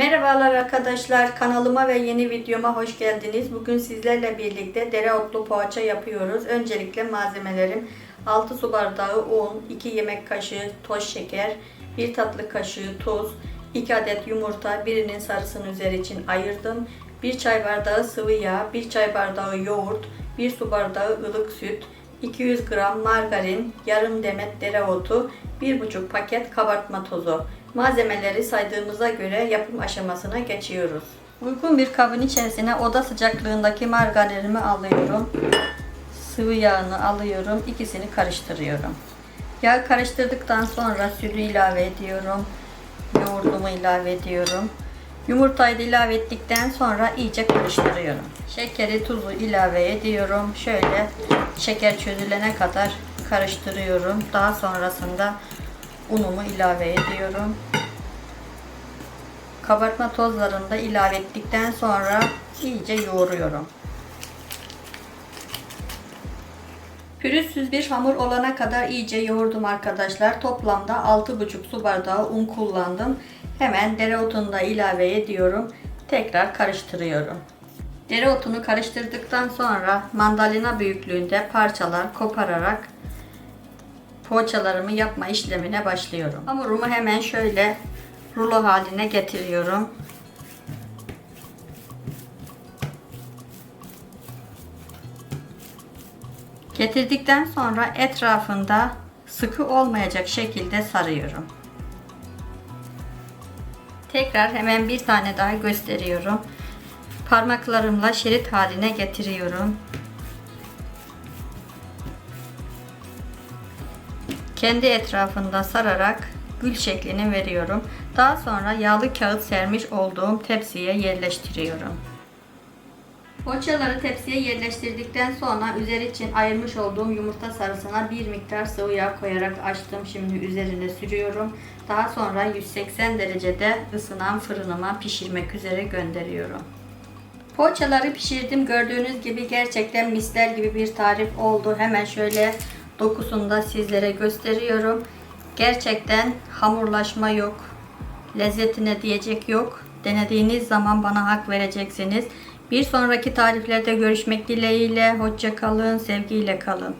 Merhabalar arkadaşlar kanalıma ve yeni videoma hoş geldiniz. Bugün sizlerle birlikte dereotlu poğaça yapıyoruz. Öncelikle malzemelerim 6 su bardağı un, 2 yemek kaşığı toz şeker, 1 tatlı kaşığı tuz, 2 adet yumurta, birinin sarısını üzeri için ayırdım. 1 çay bardağı sıvı yağ, 1 çay bardağı yoğurt, 1 su bardağı ılık süt, 200 gram margarin, yarım demet dereotu, 1,5 paket kabartma tozu. Malzemeleri saydığımıza göre yapım aşamasına geçiyoruz. Uygun bir kabın içerisine oda sıcaklığındaki margarinimi alıyorum. Sıvı yağını alıyorum. İkisini karıştırıyorum. Yağ karıştırdıktan sonra sütü ilave ediyorum. Yoğurdumu ilave ediyorum. Yumurtayı da ilave ettikten sonra iyice karıştırıyorum. Şekeri, tuzu ilave ediyorum. Şöyle şeker çözülene kadar karıştırıyorum. Daha sonrasında unumu ilave ediyorum. Kabartma tozlarını da ilave ettikten sonra iyice yoğuruyorum. Pürüzsüz bir hamur olana kadar iyice yoğurdum arkadaşlar. Toplamda 6,5 su bardağı un kullandım. Hemen dereotunu da ilave ediyorum. Tekrar karıştırıyorum. Dereotunu karıştırdıktan sonra mandalina büyüklüğünde parçalar kopararak poğaçalarımı yapma işlemine başlıyorum. Hamurumu hemen şöyle rulo haline getiriyorum. Getirdikten sonra etrafında sıkı olmayacak şekilde sarıyorum. Tekrar hemen bir tane daha gösteriyorum. Parmaklarımla şerit haline getiriyorum. Kendi etrafında sararak gül şeklini veriyorum. Daha sonra yağlı kağıt sermiş olduğum tepsiye yerleştiriyorum. Poğaçaları tepsiye yerleştirdikten sonra üzeri için ayırmış olduğum yumurta sarısına bir miktar sıvı yağ koyarak açtım. Şimdi üzerine sürüyorum. Daha sonra 180 derecede ısınan fırınıma pişirmek üzere gönderiyorum. Poğaçaları pişirdim. Gördüğünüz gibi gerçekten misler gibi bir tarif oldu. Hemen şöyle dokusunu da sizlere gösteriyorum. Gerçekten hamurlaşma yok. Lezzetine diyecek yok. Denediğiniz zaman bana hak vereceksiniz. Bir sonraki tariflerde görüşmek dileğiyle. Hoşça kalın, sevgiyle kalın.